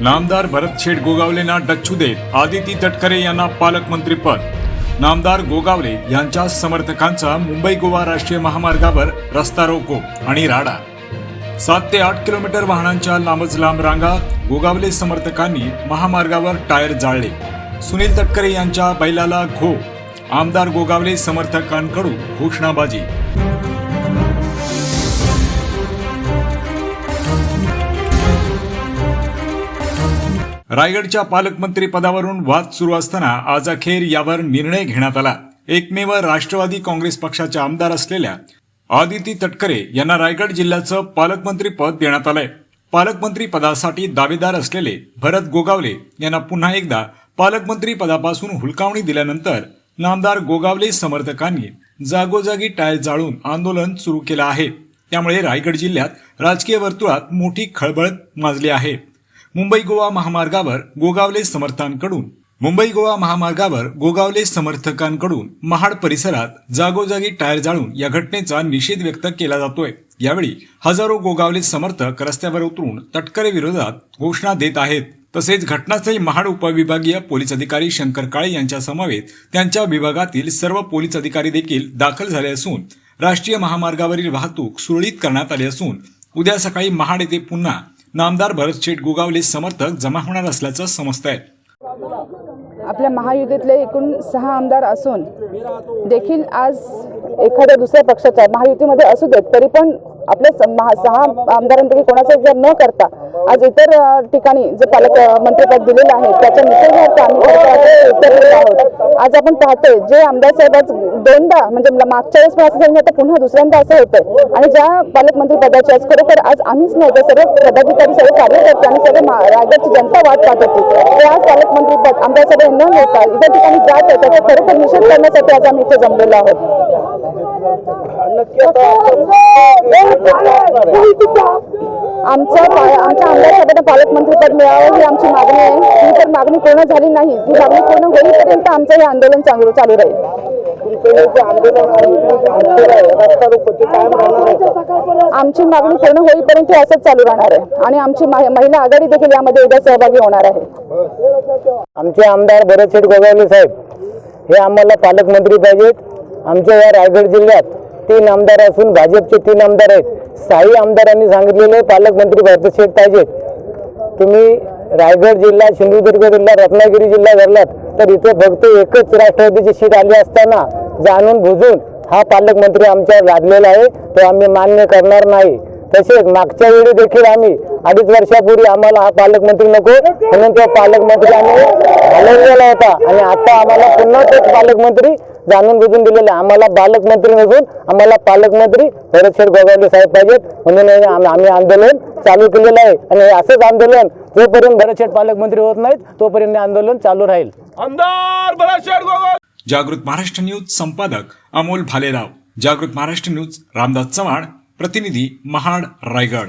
नामदार भरत शेठ गोगावलेंना डच्चू देत आदिती तटकरे यांना पालकमंत्रीपद नामदार गोगावले यांच्या समर्थकांचा मुंबई गोवा राष्ट्रीय महामार्गावर रस्ता रोको आणि राडा. सात ते आठ किलोमीटर वाहनांच्या लांबच लांब रांगा गोगावले समर्थकांनी महामार्गावर टायर जाळले. सुनील तटकरे यांच्या बैलाला घो. आमदार गोगावले समर्थकांकडून घोषणाबाजी. रायगडच्या पालकमंत्री पदावरून वाद सुरू असताना आज अखेर यावर निर्णय घेण्यात आला. एकमेव राष्ट्रवादी काँग्रेस पक्षाचे आमदार असलेल्या आदिती तटकरे यांना रायगड जिल्ह्याचं पालकमंत्री पद देण्यात आलंय. पालकमंत्री पदासाठी दावेदार असलेले भरत गोगावले यांना पुन्हा एकदा पालकमंत्री पदापासून हुलकावणी दिल्यानंतर नामदार गोगावले समर्थकांनी जागोजागी टायर जाळून आंदोलन सुरू केलं आहे. त्यामुळे रायगड जिल्ह्यात राजकीय वर्तुळात मोठी खळबळ माजली आहे. मुंबई गोवा महामार्गावर गोगावले समर्थांकडून. मुंबई गोवा महामार्गावर गोगावले समर्थकांकडून महाड परिसरात जागोजागी टायर जाळून या घटनेचा निषेध व्यक्त केला जातोय. यावेळी हजारो गोगावले समर्थक रस्त्यावर उतरून तटकरे विरोधात घोषणा देत आहेत. तसेच घटनास्थळी महाड उपविभागीय पोलीस अधिकारी शंकर काळे यांच्या समवेत त्यांच्या विभागातील सर्व पोलीस अधिकारी देखील दाखल झाले असून राष्ट्रीय महामार्गावरील वाहतूक सुरळीत करण्यात आली असून उद्या सकाळी महाड येथे पुन्हा नामदार भरत शेठ गोगावले समर्थक जमा होणार असल्याचं समजत आहे आपल्या महायुतीतले एकूण सहा आमदार असून देखील आज एखाद्या दुसऱ्या पक्षाच्या महायुतीमध्ये असू देत तरी पण आपल्या सहा आमदारांपैकी कोणाचा विचार न करता आज इतर ठिकाणी जे पालक मंत्रिपद दिलेलं आहे त्याच्या निषेधार्थ आम्ही उतरलेलो आहोत आज आपण पाहतोय जे आमदार साहेब आज दोनदा म्हणजे मागच्या वेळेस पण असं झालं आता पुन्हा दुसऱ्यांदा असं होतंय. आणि ज्या पालकमंत्री पदाची आज खरोखर आज आम्हीच नाही तर सर्व पदाधिकारी सर्व कार्यकर्ते आणि सर्व रायगडची जनता वाट पाहत होती. ते आज पालकमंत्री पद आमदार साहेब न होता इतर ठिकाणी जात आहे त्याचा खरोखर निषेध करण्यासाठी आज आम्ही इथे जमलेलो आहोत. आमचं आमच्या आमदार पालकमंत्रीपद मिळावं ही आमची मागणी आहे. ही तर मागणी पूर्ण झाली नाही. ही मागणी पूर्ण होईपर्यंत आमचं हे आंदोलन चांगलं चालू राहील. आमची मागणी पूर्ण होईपर्यंत हे असंच चालू राहणार आहे. आणि आमची महिला आघाडी देखील यामध्ये उद्या सहभागी होणार आहे. आमचे आमदार भरतशेठ गोगावले साहेब हे आम्हाला पालकमंत्री पाहिजेत. आमच्या या रायगड जिल्ह्यात तीन आमदार असून भाजपचे तीन आमदार आहेत. साई आमदारांनी सांगितलेले पालकमंत्री भरतशेठ पाहिजेत तुम्ही रायगड जिल्हा सिंधुदुर्ग जिल्हा रत्नागिरी जिल्हा धरलात तर इथे फक्त एकच राष्ट्रवादीची सीट आली असताना जाणून बुजून हा पालकमंत्री आमच्यावर लादलेला आहे तो आम्ही मान्य करणार नाही. तसेच मागच्या वेळी देखील आम्ही अडीच वर्षापूर्वी आम्हाला हा पालकमंत्री नको म्हणून तो पालकमंत्री आम्ही घालवलेला होता. आणि आता आम्हाला पुन्हा तोच पालकमंत्री जाणून बुजून दिलेला. आहे आम्हाला पालकमंत्री नसून आम्हाला पालकमंत्री भरतशेठ गोगावले साहेब पाहिजेत. म्हणून आम- आम्ही आंदोलन चालू केलेलं आहे. आणि असंच आंदोलन जोपर्यंत भरतशेठ पालकमंत्री होत नाहीत तोपर्यंत आंदोलन चालू राहील. आमदार भरतशेठ गोगावले. जागृत महाराष्ट्र न्यूज संपादक अमोल भालेराव. जागृत महाराष्ट्र न्यूज रामदास चव्हाण. प्रतिनिधी महाड रायगड.